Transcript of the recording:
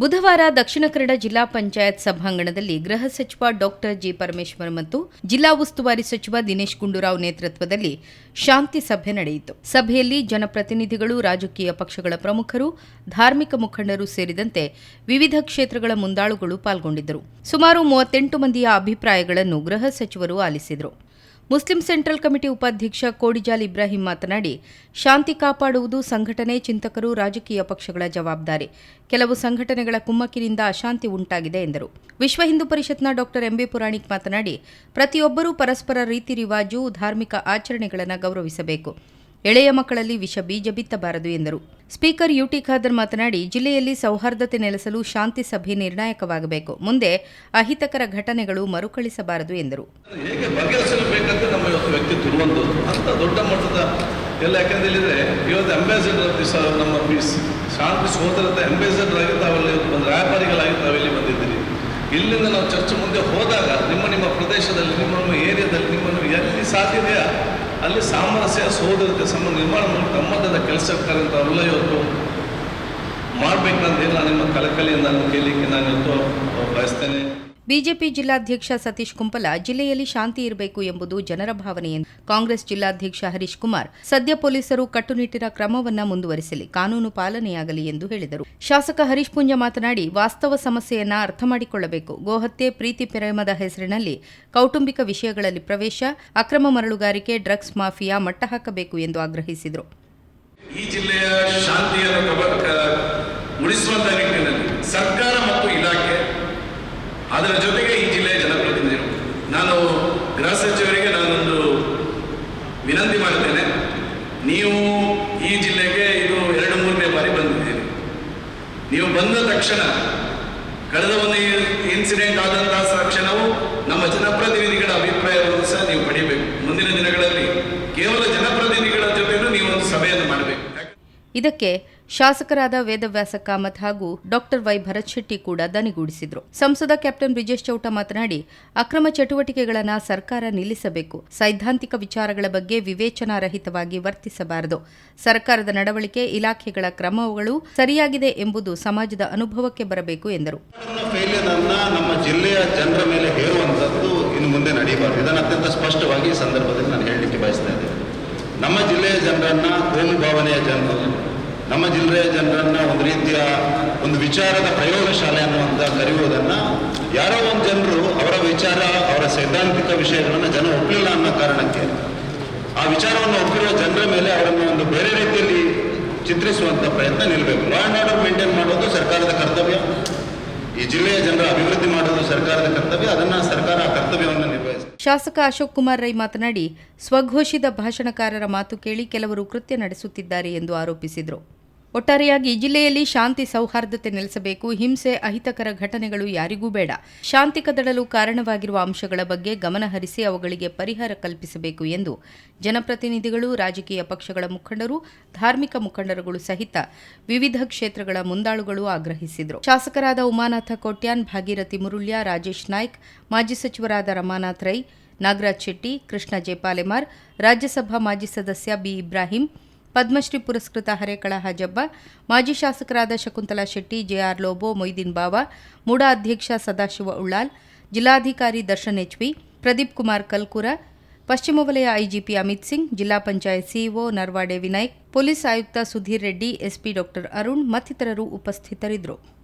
ಬುಧವಾರ ದಕ್ಷಿಣ ಕನ್ನಡ ಜಿಲ್ಲಾ ಪಂಚಾಯತ್ ಸಭಾಂಗಣದಲ್ಲಿ ಗೃಹ ಸಚಿವ ಡಾಕ್ಟರ್ ಜಿ ಪರಮೇಶ್ವರ್ ಮತ್ತು ಜಿಲ್ಲಾ ಉಸ್ತುವಾರಿ ಸಚಿವ ದಿನೇಶ್ ಗುಂಡೂರಾವ್ ನೇತೃತ್ವದಲ್ಲಿ ಶಾಂತಿ ಸಭೆ ನಡೆಯಿತು. ಸಭೆಯಲ್ಲಿ ಜನಪ್ರತಿನಿಧಿಗಳು, ರಾಜಕೀಯ ಪಕ್ಷಗಳ ಪ್ರಮುಖರು, ಧಾರ್ಮಿಕ ಮುಖಂಡರು ಸೇರಿದಂತೆ ವಿವಿಧ ಕ್ಷೇತ್ರಗಳ ಮುಂದಾಳುಗಳು ಪಾಲ್ಗೊಂಡಿದ್ದರು. ಸುಮಾರು ಮೂವತ್ತೆಂಟು ಮಂದಿಯ ಅಭಿಪ್ರಾಯಗಳನ್ನು ಗೃಹ ಸಚಿವರು ಆಲಿಸಿದರು. ಮುಸ್ಲಿಂ ಸೆಂಟ್ರಲ್ ಕಮಿಟಿ ಉಪಾಧ್ಯಕ್ಷ ಕೋಡಿಜಾಲ್ ಇಬ್ರಾಹಿಂ ಮಾತನಾಡಿ, ಶಾಂತಿ ಕಾಪಾಡುವುದು ಸಂಘಟನೆ, ಚಿಂತಕರು, ರಾಜಕೀಯ ಪಕ್ಷಗಳ ಜವಾಬ್ದಾರಿ. ಕೆಲವು ಸಂಘಟನೆಗಳ ಕುಮ್ಮಕ್ಕಿನಿಂದ ಅಶಾಂತಿ ಉಂಟಾಗಿದೆ ಎಂದರು. ವಿಶ್ವ ಹಿಂದೂ ಪರಿಷತ್ನ ಡಾಕ್ಟರ್ ಎಂಬಿ ಪುರಾಣಿಕ್ ಮಾತನಾಡಿ, ಪ್ರತಿಯೊಬ್ಬರೂ ಪರಸ್ಪರ ರೀತಿ ರಿವಾಜು, ಧಾರ್ಮಿಕ ಆಚರಣೆಗಳನ್ನು ಗೌರವಿಸಬೇಕು. ಎಳೆಯ ಮಕ್ಕಳಲ್ಲಿ ವಿಷ ಬೀಜ ಬಿತ್ತಬಾರದು ಎಂದರು. ಸ್ಪೀಕರ್ ಯುಟಿ ಖಾದರ್ ಮಾತನಾಡಿ, ಜಿಲ್ಲೆಯಲ್ಲಿ ಸೌಹಾರ್ದತೆ ನೆಲೆಸಲು ಶಾಂತಿ ಸಭೆ ನಿರ್ಣಾಯಕವಾಗಬೇಕು. ಮುಂದೆ ಅಹಿತಕರ ಘಟನೆಗಳು ಮರುಕಳಿಸಬಾರದು ಎಂದರು. ಎಲ್ಲ ಯಾಕಂತ ಹೇಳಿದ್ರೆ, ಇವತ್ತು ಅಂಬಾಸಿಡರ್ ದಿವಸ ನಮ್ಮ ಪೀಸ್ ಶಾಂತಿ ಸೋದರದ ಅಂಬಾಸಿಡರ್ ಆಗಿ ತಾವಲ್ಲಿ ಒಂದು ರಾಯಭಾರಿಗಳಾಗಿ ತಾವೆಲ್ಲಿ ಬಂದಿದ್ದೀರಿ? ಇಲ್ಲಿಂದ ನಾವು ಚರ್ಚೆ ಮುಂದೆ ಹೋದಾಗ ನಿಮ್ಮ ನಿಮ್ಮ ಪ್ರದೇಶದಲ್ಲಿ, ನಿಮ್ಮ ನಿಮ್ಮ ಏರಿಯಾದಲ್ಲಿ ನಿಮ್ಮನ್ನು ಎಲ್ಲಿ ಸಾಧ್ಯತೆಯ ಅಲ್ಲಿ ಸಾಮರಸ್ಯ, ಸಹೋದರತೆ, ಸಂಬಂಧ, ನಿರ್ಮಾಣ ಮಾಡಿ ತಮ್ಮದಾದ ಕೆಲಸ ತಾವೆಲ್ಲ ಇವತ್ತು. ಮಾಡಬೇಕಂತ ನಾನು ನಿಮ್ಮ ಕಳಕಳಿಯಿಂದ ನಾನು ಕೇಳಲಿಕ್ಕೆ ನಾನು ಇವತ್ತು ಬಯಸ್ತೇನೆ. ಬಿಜೆಪಿ ಜಿಲ್ಲಾಧ್ಯಕ್ಷ ಸತೀಶ್ ಕುಂಪಲ ಜಿಲ್ಲೆಯಲ್ಲಿ ಶಾಂತಿ ಇರಬೇಕು ಎಂಬುದು ಜನರ ಭಾವನೆ ಎಂದು ಕಾಂಗ್ರೆಸ್ ಜಿಲ್ಲಾಧ್ಯಕ್ಷ ಹರೀಶ್ ಕುಮಾರ್ ಸದ್ಯ ಪೊಲೀಸರು ಕಟ್ಟುನಿಟ್ಟಿನ ಕ್ರಮವನ್ನ ಮುಂದುವರಿಸಲಿ, ಕಾನೂನು ಪಾಲನೆಯಾಗಲಿ ಎಂದು ಹೇಳಿದರು. ಶಾಸಕ ಹರೀಶ್ ಪುಂಜ ಮಾತನಾಡಿ, ವಾಸ್ತವ ಸಮಸ್ಯೆಯನ್ನ ಅರ್ಥ ಮಾಡಿಕೊಳ್ಳಬೇಕು. ಗೋಹತ್ಯೆ, ಪ್ರೀತಿ ಪ್ರೇಮದ ಹೆಸರಿನಲ್ಲಿ ಕೌಟುಂಬಿಕ ವಿಷಯಗಳಲ್ಲಿ ಪ್ರವೇಶ, ಅಕ್ರಮ ಮರಳುಗಾರಿಕೆ, ಡ್ರಗ್ಸ್ ಮಾಫಿಯಾ ಮಟ್ಟ ಹಾಕಬೇಕು ಎಂದು ಆಗ್ರಹಿಸಿದರು. ಈ ಜಿಲ್ಲೆಯ ಶಾಂತಿಯನ್ನು ಕಬ- ಕ- ಉಳಿಸುವಂತ ನಿಟ್ಟಿನಲ್ಲಿ ಅದರ ಜೊತೆಗೆ ಈ ಜಿಲ್ಲೆಯ ಜನಪ್ರತಿನಿಧಿಗಳು. ನಾನು ಗೃಹ ಸಚಿವರಿಗೆ ನಾನೊಂದು ವಿನಂತಿ ಮಾಡ್ತೇನೆ ನೀವು ಈ ಜಿಲ್ಲೆಗೆ ಇದು ಎರಡು ಮೂರನೇ ಬಾರಿ ಬಂದಿದ್ದೀರಿ. ನೀವು ಬಂದ ತಕ್ಷಣ ಕಳೆದ ಒಂದು ಇನ್ಸಿಡೆಂಟ್ ಆದಂತಹ ತಕ್ಷಣವೂ ಇದಕ್ಕೆ ಶಾಸಕರಾದ ವೇದವ್ಯಾಸ ಕಾಮತ್ ಹಾಗೂ ಡಾಕ್ಟರ್ ವೈ ಭರತ್ ಶೆಟ್ಟಿ ಕೂಡ ದನಿಗೂಡಿಸಿದ್ರು. ಸಂಸದ ಕ್ಯಾಪ್ಟನ್ ಬ್ರಿಜೇಶ್ ಚೌಟ ಮಾತನಾಡಿ, ಅಕ್ರಮ ಚಟುವಟಿಕೆಗಳನ್ನು ಸರ್ಕಾರ ನಿಲ್ಲಿಸಬೇಕು. ಸೈದ್ಧಾಂತಿಕ ವಿಚಾರಗಳ ಬಗ್ಗೆ ವಿವೇಚನಾರಹಿತವಾಗಿ ವರ್ತಿಸಬಾರದು. ಸರ್ಕಾರದ ನಡವಳಿಕೆ, ಇಲಾಖೆಗಳ ಕ್ರಮಗಳು ಸರಿಯಾಗಿದೆ ಎಂಬುದು ಸಮಾಜದ ಅನುಭವಕ್ಕೆ ಬರಬೇಕು ಎಂದರು. ನಮ್ಮ ಜಿಲ್ಲೆಯ ಜನರ ಮೇಲೆ ಹೇರುವಂತದ್ದು ಇನ್ನು ಮುಂದೆ ನಡೆಯಬಾರದು. ಇದನ್ನು ಅತ್ಯಂತ ಸ್ಪಷ್ಟವಾಗಿ ಸಂದರ್ಭದಲ್ಲಿ ನಾನು ಹೇಳಲಿಕ್ಕೆ ಬಯಸ್ತಾ ಇದ್ದೇನೆ ನಮ್ಮ ಜಿಲ್ಲೆಯ ಜನರನ್ನ ಕೋಮು ಭಾವನೆಯ ಜನರು, ನಮ್ಮ ಜಿಲ್ಲೆಯ ಜನರನ್ನ ಒಂದು ರೀತಿಯ ಒಂದು ವಿಚಾರದ ಪ್ರಯೋಗಶಾಲೆ ಅನ್ನುವಂಥ ಕರೆಯುವುದನ್ನ ಯಾರೋ ಒಂದು ಜನರು ಅವರ ವಿಚಾರ, ಅವರ ಸೈದ್ಧಾಂತಿಕ ವಿಷಯಗಳನ್ನು ಜನ ಒಪ್ಪಲಿಲ್ಲ ಅನ್ನೋ ಕಾರಣಕ್ಕೆ, ಆ ವಿಚಾರವನ್ನು ಒಪ್ಪಿರುವ ಜನರ ಮೇಲೆ ಅವರನ್ನು ಒಂದು ಬೇರೆ ರೀತಿಯಲ್ಲಿ ಚಿತ್ರಿಸುವಂತ ಪ್ರಯತ್ನ ನಿಲ್ಲಬೇಕು ಲಾ ಆ್ಯಂಡ್ ಆರ್ಡರ್ ಮೇಂಟೈನ್ ಮಾಡೋದು ಸರ್ಕಾರದ ಕರ್ತವ್ಯ. ಈ ಜಿಲ್ಲೆಯ ಜನರ ಅಭಿವೃದ್ಧಿ ಮಾಡೋದು ಸರ್ಕಾರದ ಕರ್ತವ್ಯ. ಅದನ್ನ ಸರ್ಕಾರ ಆ ಕರ್ತವ್ಯವನ್ನು ಶಾಸಕ ಅಶೋಕ್ ಕುಮಾರ್ ರೈ ಮಾತನಾಡಿ ಸ್ವಘೋಷಿತ ಭಾಷಣಕಾರರ ಮಾತು ಕೇಳಿ ಕೆಲವರು ಕೃತ್ಯ ನಡೆಸುತ್ತಿದ್ದಾರೆ ಎಂದು ಆರೋಪಿಸಿದರು. ಒಟ್ಟಾರೆಯಾಗಿ ಜಿಲ್ಲೆಯಲ್ಲಿ ಶಾಂತಿ ಸೌಹಾರ್ದತೆ ನೆಲೆಸಬೇಕು, ಹಿಂಸೆ, ಅಹಿತಕರ ಘಟನೆಗಳು ಯಾರಿಗೂ ಬೇಡ. ಶಾಂತಿ ಕದಡಲು ಕಾರಣವಾಗಿರುವ ಅಂಶಗಳ ಬಗ್ಗೆ ಗಮನಹರಿಸಿ ಅವುಗಳಿಗೆ ಪರಿಹಾರ ಕಲ್ಪಿಸಬೇಕು ಎಂದು ಜನಪ್ರತಿನಿಧಿಗಳು, ರಾಜಕೀಯ ಪಕ್ಷಗಳ ಮುಖಂಡರು, ಧಾರ್ಮಿಕ ಮುಖಂಡರುಗಳು ಸಹಿತ ವಿವಿಧ ಕ್ಷೇತ್ರಗಳ ಮುಂದಾಳುಗಳು ಆಗ್ರಹಿಸಿದರು. ಶಾಸಕರಾದ ಉಮಾನಾಥ ಕೋಟ್ಯಾನ್, ಭಾಗೀರಥಿ ಮುರುಳ್ಯ, ರಾಜೇಶ್ ನಾಯ್ಕ್, ಮಾಜಿ ಸಚಿವರಾದ ರಮಾನಾಥ್ ರೈ, ನಾಗರಾಜ್ ಶೆಟ್ಟಿ, ಕೃಷ್ಣ ಜೇಪಾಲೆಮಾರ್, ರಾಜ್ಯಸಭಾ ಮಾಜಿ ಸದಸ್ಯ ಬಿ ಇಬ್ರಾಹಿಂ ಪದ್ಮಶ್ರೀ ಪುರಸ್ಕೃತ ಹರೇಕಳ ಹಜಬ್ಬ ಮಾಜಿ ಶಾಸಕರಾದ ಶಕುಂತಲಾ ಶೆಟ್ಟಿ, ಜೆಆರ್ ಲೋಬೋ, ಮೊಯ್ದೀನ್ ಬಾವಾ, ಮೂಡಾ ಅಧ್ಯಕ್ಷ ಸದಾಶಿವ ಉಳ್ಳಾಲ್, ಜಿಲ್ಲಾಧಿಕಾರಿ ದರ್ಶನ್ ಎಚ್ವಿ, ಪ್ರದೀಪ್ ಕುಮಾರ್ ಕಲ್ಕುರ, ಪಶ್ಚಿಮ ವಲಯ ಐಜಿಪಿ ಅಮಿತ್ ಸಿಂಗ್, ಜಿಲ್ಲಾ ಪಂಚಾಯತ್ ಸಿಇಒ ನರ್ವಾಡೆ ವಿನಾಯಕ್, ಪೊಲೀಸ್ ಆಯುಕ್ತ ಸುಧೀರ್ ರೆಡ್ಡಿ, ಎಸ್ಪಿ ಡಾಕ್ಟರ್ ಅರುಣ್ ಮತ್ತಿತರರು ಉಪಸ್ಥಿತರಿದ್ದರು.